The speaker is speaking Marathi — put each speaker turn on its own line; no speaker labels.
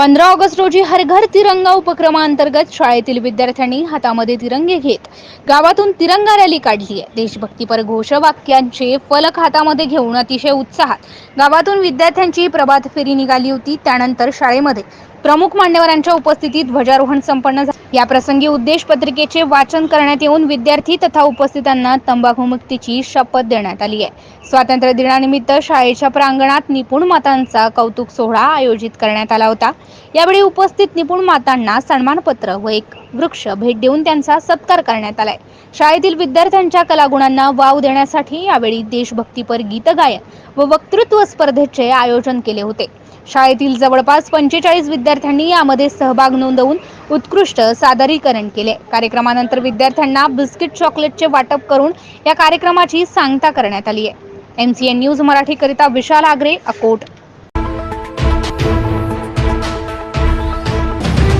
पंधरा ऑगस्ट रोजी हर घर तिरंगा उपक्रमाअंतर्गत शाळेतील विद्यार्थ्यांनी हातामध्ये तिरंगे घेत गावातून तिरंगा रॅली काढली आहे देशभक्तीपर घोषवाक्यांचे फलक हातामध्ये घेऊन अतिशय उत्साहात गावातून विद्यार्थ्यांची प्रभात फेरी निघाली होती. त्यानंतर शाळेमध्ये प्रमुख मान्यवरांच्या उपस्थितीत ध्वजारोहण संपन्न झाले. या प्रसंगी उद्देश पत्रिकेचे वाचन करण्यात येऊन विद्यार्थी तथा उपस्थितांना तंबाखू मुक्तीची शपथ देण्यात आली आहे. स्वातंत्र्य दिनानिमित्त शाळेच्या प्रांगणात निपुण मातांचा कौतुक सोहळा आयोजित करण्यात आला होता. यावेळी उपस्थित निपुण मातांना सन्मानपत्र व एक वृक्ष भेट देऊन त्यांचा सत्कार करण्यात आलाय. शाळेतील विद्यार्थ्यांच्या कलागुणांना वाव देण्यासाठी यावेळी देशभक्तीपर गीतगायन व वक्तृत्व स्पर्धेचे आयोजन केले होते. शाळेतील जवळपास पंचेचाळीस विद्यार्थ्यांनी यामध्ये सहभाग नोंदवून उत्कृष्ट सादरीकरण केले. कार्यक्रमानंतर विद्यार्थ्यांना बिस्किट चॉकलेटचे वाटप करून या कार्यक्रमाची सांगता करण्यात आली आहे. एमसीएन न्यूज मराठीकरिता विशाल आगरे अकोट.